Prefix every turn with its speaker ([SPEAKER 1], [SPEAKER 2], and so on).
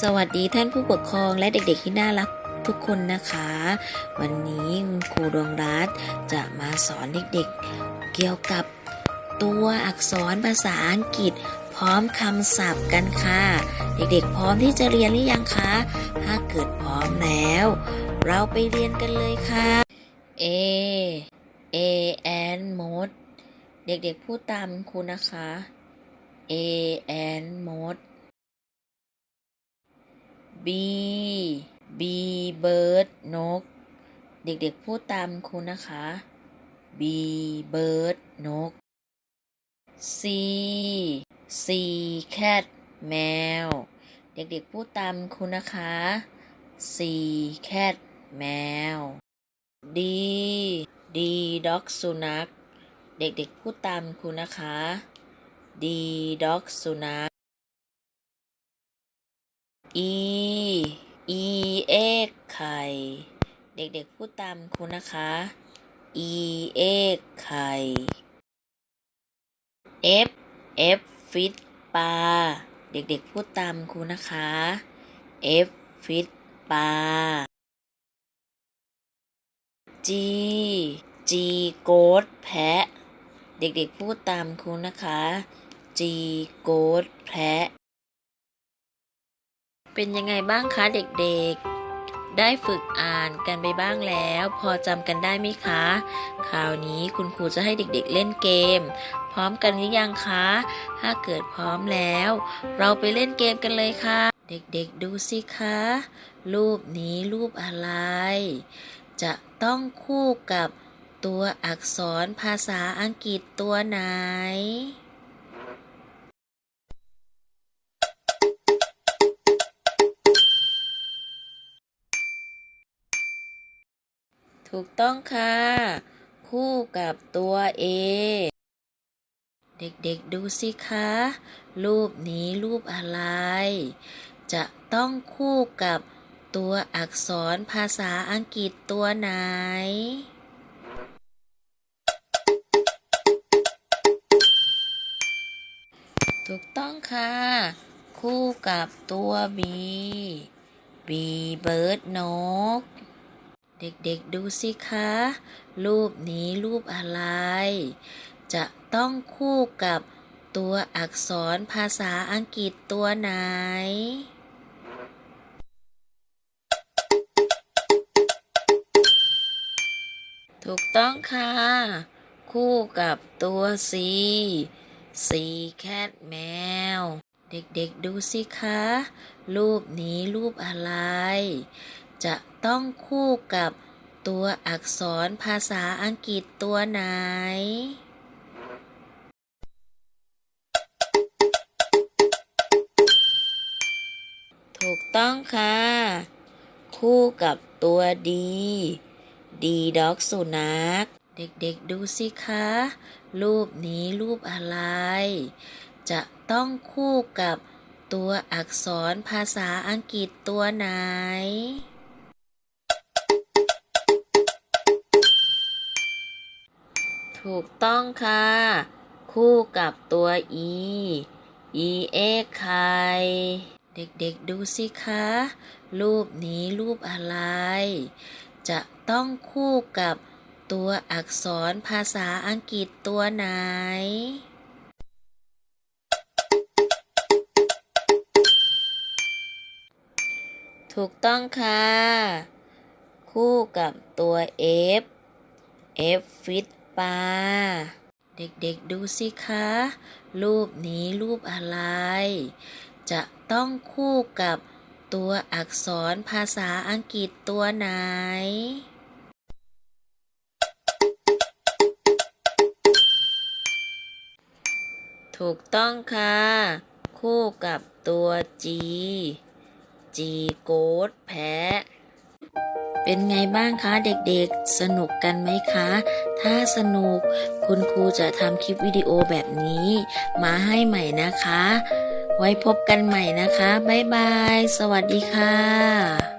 [SPEAKER 1] สวัสดีท่านผู้ปกครองและเด็กๆที่น่ารักทุกคนนะคะ วันนี้คุณครูดวงรัตจะมาสอนเด็กๆ เกี่ยวกับตัวอักษรภาษาอังกฤษ พร้อมคำศัพท์กันค่ะ เด็กๆ พร้อมที่จะเรียนหรือยังคะ ถ้าเกิดพร้อมแล้ว เราไปเรียนกันเลยค่ะ A A and mode เด็กๆ พูดตามครูนะคะ A and mode B B bird นก เด็กๆพูดตามครูนะคะ B bird นก C C cat แมว เด็กๆพูดตามครูนะคะ C cat แมว D D dog สุนัข เด็กๆพูดตามครูนะคะ D dog สุนัข E E เอกไข่ เด็กๆพูดตามครูนะคะ E เอกไข่ F F ฟิตปลา เด็กๆพูดตามครูนะคะ F ฟิตปลา G G โกดแพะ เด็กๆพูดตามครูนะคะ G โกดแพะ เป็นยังไงบ้างคะเด็กๆ ได้ฝึกอ่านกันไปบ้างแล้ว พอจำกันได้ไหมคะ คราวนี้คุณครูจะให้เด็กๆเล่นเกม พร้อมกันหรือยังคะ ถ้าเกิดพร้อมแล้ว เราไปเล่นเกมกันเลยค่ะ เด็กๆดูสิคะ รูปนี้รูปอะไร จะต้องคู่กับตัวอักษรภาษาอังกฤษตัวไหน ถูกต้องค่ะ คู่กับตัว A เด็กๆดูสิคะ รูปนี้รูปอะไร จะต้องคู่กับตัวอักษรภาษาอังกฤษตัวไหนถูกต้องค่ะ คู่กับตัว B B bird นก เด็กๆดูสิคะ รูปนี้รูปอะไร จะต้องคู่กับตัวอักษรภาษาอังกฤษตัวไหน ถูกต้องค่ะ คู่กับตัว C C cat แมว เด็กๆดูสิคะ รูปนี้รูปอะไร จะต้องคู่กับตัวอักษรภาษาอังกฤษตัวไหน ถูกต้องค่ะ คู่กับตัวดีดีด็อกสุนัข เด็กๆดูสิคะ รูปนี้รูปอะไร จะต้องคู่กับตัวอักษรภาษาอังกฤษตัวไหน ถูกต้องค่ะ คู่กับตัว e e เอกไข่เด็กๆดูสิคะ รูปนี้รูปอะไร จะต้องคู่กับตัวอักษรภาษาอังกฤษตัวไหนถูกต้องค่ะ คู่กับตัว F F ฟิต ปลา เด็กๆดูสิคะ รูปนี้รูปอะไร จะต้องคู่กับตัวอักษรภาษาอังกฤษตัวไหน ถูกต้องค่ะ คู่กับตัว G G โกดแพะ เป็นไงบ้างคะเด็กๆ สนุกกันไหมคะ ถ้าสนุกคุณครูจะทำคลิปวิดีโอแบบนี้ มาให้ใหม่นะคะ ไว้พบกันใหม่นะคะ บ๊ายบาย สวัสดีค่ะ